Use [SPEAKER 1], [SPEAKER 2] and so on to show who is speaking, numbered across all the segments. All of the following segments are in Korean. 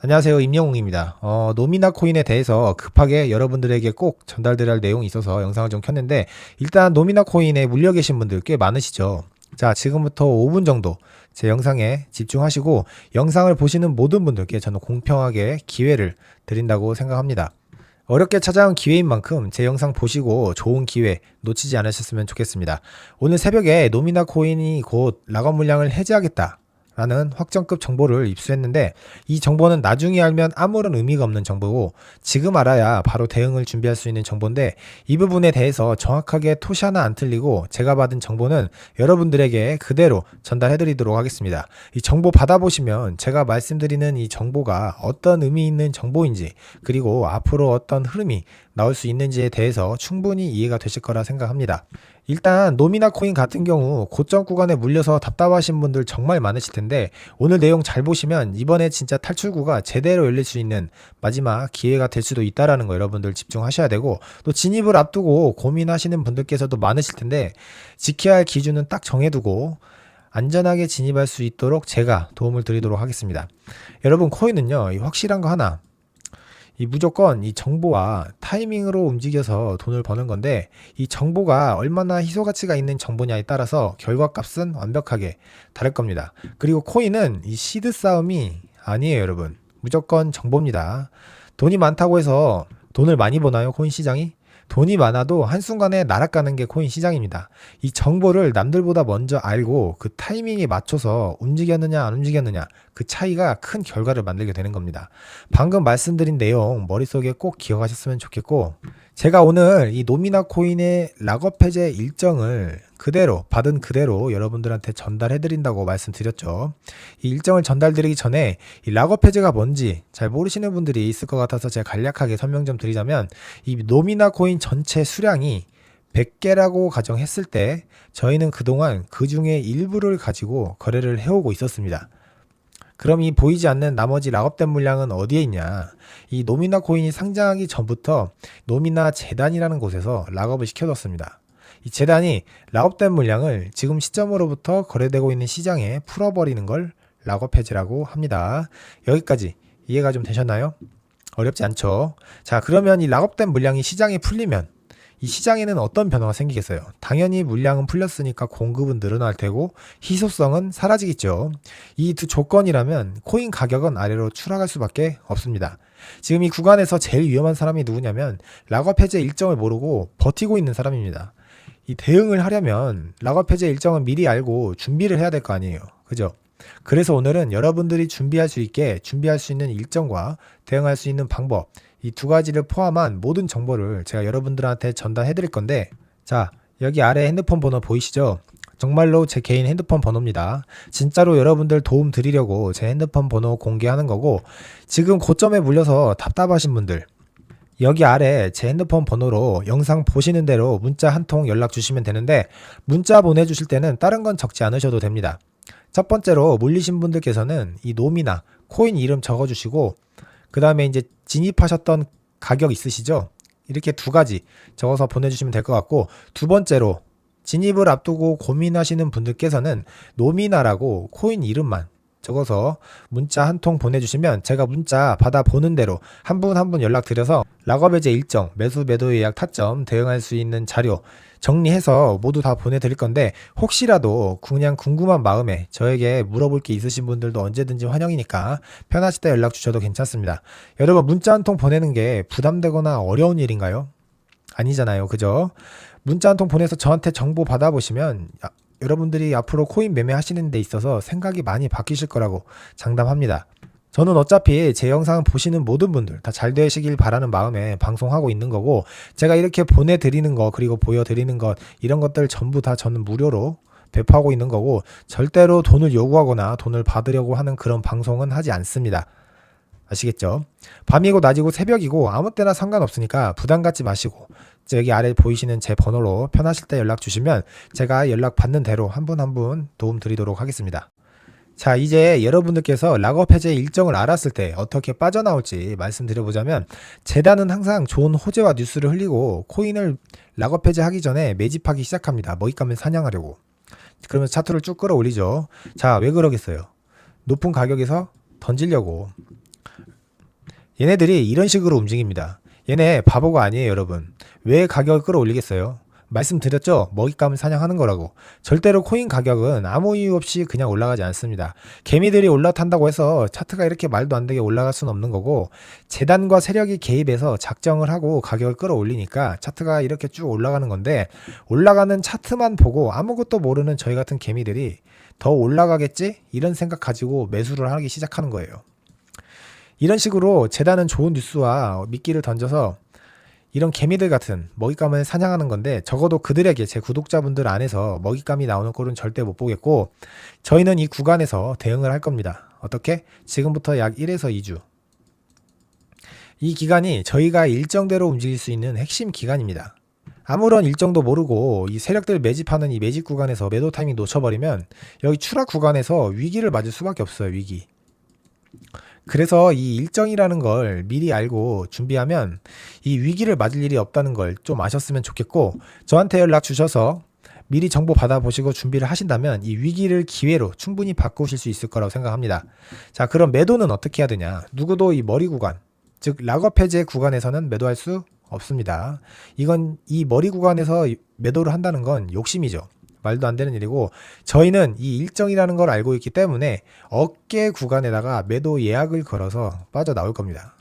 [SPEAKER 1] 안녕하세요. 임영웅입니다. 어, 노미나 코인에 대해서 급하게 여러분들에게 꼭 전달드려야 할 내용이 있어서 영상을 좀 켰는데, 일단 노미나 코인에 물려 계신 분들 꽤 많으시죠? 자, 지금부터 5분 정도 제 영상에 집중하시고, 영상을 보시는 모든 분들께 저는 공평하게 기회를 드린다고 생각합니다. 어렵게 찾아온 기회인 만큼 제 영상 보시고 좋은 기회 놓치지 않으셨으면 좋겠습니다. 오늘 새벽에 노미나 코인이 곧 락업 물량을 해제하겠다. 라는 확정급 정보를 입수했는데 이 정보는 나중에 알면 아무런 의미가 없는 정보고 지금 알아야 바로 대응을 준비할 수 있는 정보인데 이 부분에 대해서 정확하게 토시 하나 안 틀리고 제가 받은 정보는 여러분들에게 그대로 전달해 드리도록 하겠습니다. 이 정보 받아보시면 제가 말씀드리는 이 정보가 어떤 의미 있는 정보인지 그리고 앞으로 어떤 흐름이 나올 수 있는지에 대해서 충분히 이해가 되실 거라 생각합니다. 일단 노미나 코인 같은 경우 고점 구간에 물려서 답답하신 분들 정말 많으실 텐데 오늘 내용 잘 보시면 이번에 진짜 탈출구가 제대로 열릴 수 있는 마지막 기회가 될 수도 있다라는 거 여러분들 집중하셔야 되고 또 진입을 앞두고 고민하시는 분들께서도 많으실 텐데 지켜야 할 기준은 딱 정해두고 안전하게 진입할 수 있도록 제가 도움을 드리도록 하겠습니다. 여러분 코인은요 이 확실한 거 하나 이 무조건 이 정보와 타이밍으로 움직여서 돈을 버는 건데 이 정보가 얼마나 희소 가치가 있는 정보냐에 따라서 결과 값은 완벽하게 다를 겁니다. 그리고 코인은 이 시드 싸움이 아니에요, 여러분. 무조건 정보입니다. 돈이 많다고 해서 돈을 많이 버나요, 코인 시장이? 돈이 많아도 한순간에 날아가는 게 코인 시장입니다. 이 정보를 남들보다 먼저 알고 그 타이밍에 맞춰서 움직였느냐 안 움직였느냐 그 차이가 큰 결과를 만들게 되는 겁니다. 방금 말씀드린 내용 머릿속에 꼭 기억하셨으면 좋겠고 제가 오늘 이 노미나 코인의 락업 해제 일정을 그대로 받은 그대로 여러분들한테 전달해 드린다고 말씀드렸죠. 이 일정을 전달드리기 전에 이 락업 해제가 뭔지 잘 모르시는 분들이 있을 것 같아서 제가 간략하게 설명 좀 드리자면 이 노미나 코인 전체 수량이 100개라고 가정했을 때 저희는 그동안 그 중에 일부를 가지고 거래를 해오고 있었습니다. 그럼 이 보이지 않는 나머지 락업된 물량은 어디에 있냐? 이 노미나 코인이 상장하기 전부터 노미나 재단이라는 곳에서 락업을 시켜뒀습니다. 이 재단이 락업된 물량을 지금 시점으로부터 거래되고 있는 시장에 풀어버리는 걸 락업 해제라고 합니다. 여기까지 이해가 좀 되셨나요? 어렵지 않죠? 자, 그러면 이 락업된 물량이 시장에 풀리면 이 시장에는 어떤 변화가 생기겠어요? 당연히 물량은 풀렸으니까 공급은 늘어날 테고 희소성은 사라지겠죠. 이 두 조건이라면 코인 가격은 아래로 추락할 수밖에 없습니다. 지금 이 구간에서 제일 위험한 사람이 누구냐면 락업 해제 일정을 모르고 버티고 있는 사람입니다. 이 대응을 하려면 락업 해제 일정은 미리 알고 준비를 해야 될 거 아니에요. 그죠? 그래서 오늘은 여러분들이 준비할 수 있게 준비할 수 있는 일정과 대응할 수 있는 방법, 이 두 가지를 포함한 모든 정보를 제가 여러분들한테 전달해 드릴 건데, 자, 여기 아래 핸드폰 번호 보이시죠? 정말로 제 개인 핸드폰 번호입니다. 진짜로 여러분들 도움 드리려고 제 핸드폰 번호 공개하는 거고, 지금 고점에 물려서 답답하신 분들, 여기 아래 제 핸드폰 번호로 영상 보시는 대로 문자 한 통 연락 주시면 되는데, 문자 보내주실 때는 다른 건 적지 않으셔도 됩니다. 첫 번째로 물리신 분들께서는 이 놈이나 코인 이름 적어주시고 그 다음에 이제 진입하셨던 가격 있으시죠? 이렇게 두 가지 적어서 보내주시면 될 것 같고 두 번째로 진입을 앞두고 고민하시는 분들께서는 노미나라고 코인 이름만 적어서 문자 한 통 보내주시면 제가 문자 받아 보는 대로 한 분 한 분 연락 드려서 락업해제 일정, 매수 매도 예약 타점 대응할 수 있는 자료 정리해서 모두 다 보내드릴 건데 혹시라도 그냥 궁금한 마음에 저에게 물어볼 게 있으신 분들도 언제든지 환영이니까 편하실 때 연락 주셔도 괜찮습니다. 여러분 문자 한 통 보내는 게 부담되거나 어려운 일인가요? 아니잖아요. 그죠? 문자 한 통 보내서 저한테 정보 받아보시면 아, 여러분들이 앞으로 코인 매매하시는 데 있어서 생각이 많이 바뀌실 거라고 장담합니다. 저는 어차피 제 영상 보시는 모든 분들 다 잘 되시길 바라는 마음에 방송하고 있는 거고 제가 이렇게 보내드리는 거 그리고 보여드리는 것 이런 것들 전부 다 저는 무료로 배포하고 있는 거고 절대로 돈을 요구하거나 돈을 받으려고 하는 그런 방송은 하지 않습니다. 아시겠죠? 밤이고 낮이고 새벽이고 아무 때나 상관없으니까 부담 갖지 마시고 여기 아래 보이시는 제 번호로 편하실 때 연락 주시면 제가 연락 받는 대로 한 분 한 분 도움 드리도록 하겠습니다. 자, 이제 여러분들께서 락업 해제 일정을 알았을 때 어떻게 빠져나올지 말씀드려보자면, 재단은 항상 좋은 호재와 뉴스를 흘리고 코인을 락업 해제하기 전에 매집하기 시작합니다. 먹잇감을 사냥하려고. 그러면 차트를 쭉 끌어올리죠. 자, 왜 그러겠어요? 높은 가격에서 던지려고. 얘네들이 이런 식으로 움직입니다. 얘네 바보가 아니에요, 여러분. 왜 가격을 끌어올리겠어요? 말씀드렸죠? 먹잇감을 사냥하는 거라고. 절대로 코인 가격은 아무 이유 없이 그냥 올라가지 않습니다. 개미들이 올라탄다고 해서 차트가 이렇게 말도 안 되게 올라갈 수는 없는 거고, 재단과 세력이 개입해서 작정을 하고 가격을 끌어올리니까 차트가 이렇게 쭉 올라가는 건데, 올라가는 차트만 보고 아무것도 모르는 저희 같은 개미들이 더 올라가겠지? 이런 생각 가지고 매수를 하기 시작하는 거예요. 이런 식으로 재단은 좋은 뉴스와 미끼를 던져서 이런 개미들 같은 먹잇감을 사냥하는 건데 적어도 그들에게 제 구독자분들 안에서 먹잇감이 나오는 꼴은 절대 못 보겠고 저희는 이 구간에서 대응을 할 겁니다. 어떻게? 지금부터 약 1에서 2주. 이 기간이 저희가 일정대로 움직일 수 있는 핵심 기간입니다. 아무런 일정도 모르고 이 세력들 매집하는 이 매집 구간에서 매도 타이밍 놓쳐버리면 여기 추락 구간에서 위기를 맞을 수밖에 없어요, 위기. 그래서 이 일정이라는 걸 미리 알고 준비하면 이 위기를 맞을 일이 없다는 걸 좀 아셨으면 좋겠고 저한테 연락 주셔서 미리 정보 받아보시고 준비를 하신다면 이 위기를 기회로 충분히 바꾸실 수 있을 거라고 생각합니다. 자, 그럼 매도는 어떻게 해야 되냐? 누구도 이 머리 구간, 즉 락업 해제 구간에서는 매도할 수 없습니다. 이건 이 머리 구간에서 매도를 한다는 건 욕심이죠. 말도 안 되는 일이고 저희는 이 일정이라는 걸 알고 있기 때문에 어깨 구간에다가 매도 예약을 걸어서 빠져나올 겁니다.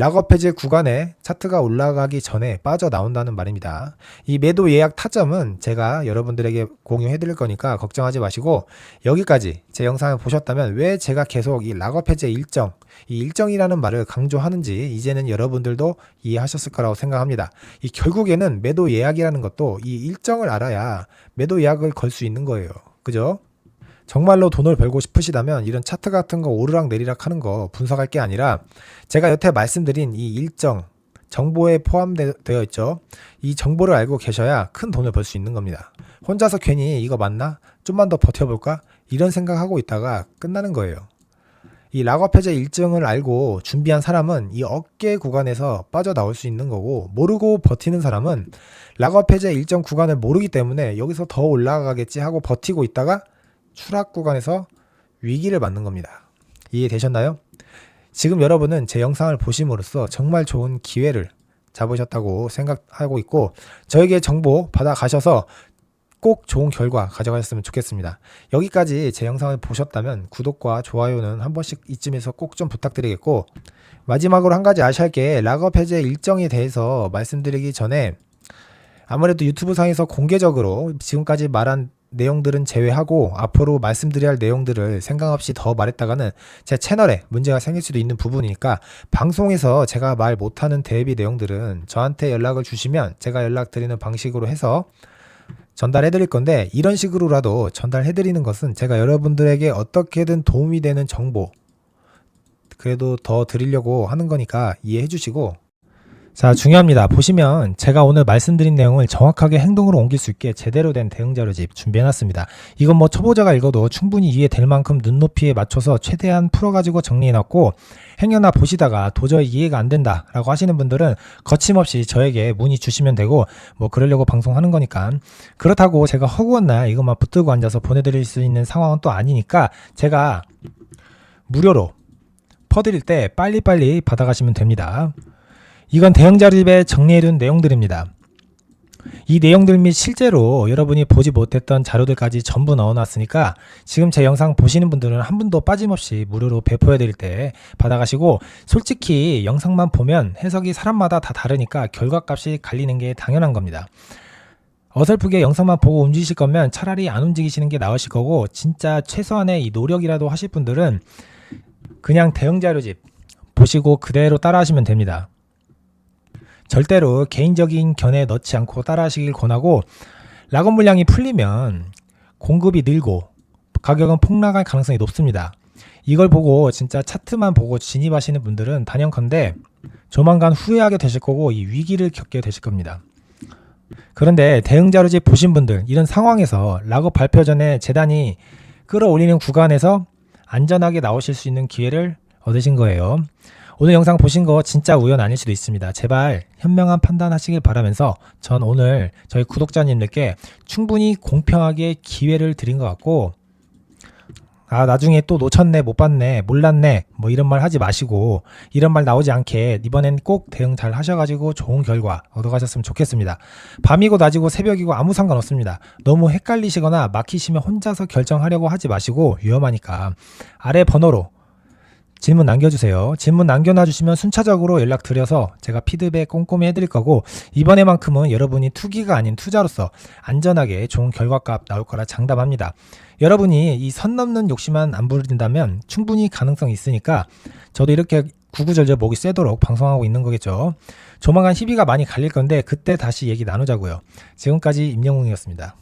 [SPEAKER 1] 락업 해제 구간에 차트가 올라가기 전에 빠져나온다는 말입니다. 이 매도 예약 타점은 제가 여러분들에게 공유해 드릴 거니까 걱정하지 마시고 여기까지 제 영상을 보셨다면 왜 제가 계속 이 락업 해제 일정, 이 일정이라는 말을 강조하는지 이제는 여러분들도 이해하셨을 거라고 생각합니다. 이 결국에는 매도 예약이라는 것도 이 일정을 알아야 매도 예약을 걸 수 있는 거예요. 그죠? 정말로 돈을 벌고 싶으시다면 이런 차트 같은 거 오르락 내리락 하는 거 분석할 게 아니라 제가 여태 말씀드린 이 일정 정보에 포함되어 있죠. 이 정보를 알고 계셔야 큰 돈을 벌 수 있는 겁니다. 혼자서 괜히 이거 맞나? 좀만 더 버텨볼까? 이런 생각하고 있다가 끝나는 거예요. 이 락업 해제 일정을 알고 준비한 사람은 이 어깨 구간에서 빠져나올 수 있는 거고 모르고 버티는 사람은 락업 해제 일정 구간을 모르기 때문에 여기서 더 올라가겠지 하고 버티고 있다가 추락 구간에서 위기를 맞는 겁니다. 이해되셨나요? 지금 여러분은 제 영상을 보심으로써 정말 좋은 기회를 잡으셨다고 생각하고 있고 저에게 정보 받아 가셔서 꼭 좋은 결과 가져가셨으면 좋겠습니다. 여기까지 제 영상을 보셨다면 구독과 좋아요는 한 번씩 이쯤에서 꼭 좀 부탁드리겠고 마지막으로 한 가지 아셔야 할 게 락업 해제 일정에 대해서 말씀드리기 전에 아무래도 유튜브 상에서 공개적으로 지금까지 말한 내용들은 제외하고 앞으로 말씀드려야 할 내용들을 생각 없이 더 말했다가는 제 채널에 문제가 생길 수도 있는 부분이니까 방송에서 제가 말 못하는 대비 내용들은 저한테 연락을 주시면 제가 연락드리는 방식으로 해서 전달해 드릴 건데 이런 식으로라도 전달해 드리는 것은 제가 여러분들에게 어떻게든 도움이 되는 정보 그래도 더 드리려고 하는 거니까 이해해 주시고 자, 중요합니다. 보시면 제가 오늘 말씀드린 내용을 정확하게 행동으로 옮길 수 있게 제대로 된 대응 자료집 준비해 놨습니다. 이건 뭐 초보자가 읽어도 충분히 이해될 만큼 눈높이에 맞춰서 최대한 풀어가지고 정리해 놨고 행여나 보시다가 도저히 이해가 안 된다라고 하시는 분들은 거침없이 저에게 문의 주시면 되고 뭐 그러려고 방송하는 거니까 그렇다고 제가 허구한 날 이것만 붙들고 앉아서 보내드릴 수 있는 상황은 또 아니니까 제가 무료로 퍼드릴 때 빨리빨리 받아가시면 됩니다. 이건 대형 자료집에 정리해둔 내용들입니다. 이 내용들 및 실제로 여러분이 보지 못했던 자료들까지 전부 넣어놨으니까 지금 제 영상 보시는 분들은 한 분도 빠짐없이 무료로 배포해드릴 때 받아가시고 솔직히 영상만 보면 해석이 사람마다 다 다르니까 결과값이 갈리는 게 당연한 겁니다. 어설프게 영상만 보고 움직이실 거면 차라리 안 움직이시는 게 나으실 거고 진짜 최소한의 이 노력이라도 하실 분들은 그냥 대형 자료집 보시고 그대로 따라 하시면 됩니다. 절대로 개인적인 견해 넣지 않고 따라하시길 권하고 락업 물량이 풀리면 공급이 늘고 가격은 폭락할 가능성이 높습니다. 이걸 보고 진짜 차트만 보고 진입하시는 분들은 단연컨대 조만간 후회하게 되실 거고 이 위기를 겪게 되실 겁니다. 그런데 대응 자료집 보신 분들 이런 상황에서 락업 발표 전에 재단이 끌어올리는 구간에서 안전하게 나오실 수 있는 기회를 얻으신 거예요. 오늘 영상 보신 거 진짜 우연 아닐 수도 있습니다. 제발 현명한 판단하시길 바라면서 전 오늘 저희 구독자님들께 충분히 공평하게 기회를 드린 것 같고 아, 나중에 또 놓쳤네, 못 봤네, 몰랐네, 뭐 이런 말 하지 마시고, 이런 말 나오지 않게 이번엔 꼭 대응 잘 하셔가지고 좋은 결과 얻어가셨으면 좋겠습니다. 밤이고 낮이고 새벽이고 아무 상관없습니다. 너무 헷갈리시거나 막히시면 혼자서 결정하려고 하지 마시고 위험하니까 아래 번호로 질문 남겨주세요. 질문 남겨놔주시면 순차적으로 연락드려서 제가 피드백 꼼꼼히 해드릴 거고 이번에만큼은 여러분이 투기가 아닌 투자로서 안전하게 좋은 결과값 나올 거라 장담합니다. 여러분이 이 선 넘는 욕심만 안 부린다면 충분히 가능성이 있으니까 저도 이렇게 구구절절 목이 세도록 방송하고 있는 거겠죠. 조만간 희비가 많이 갈릴 건데 그때 다시 얘기 나누자고요. 지금까지 임영웅이었습니다.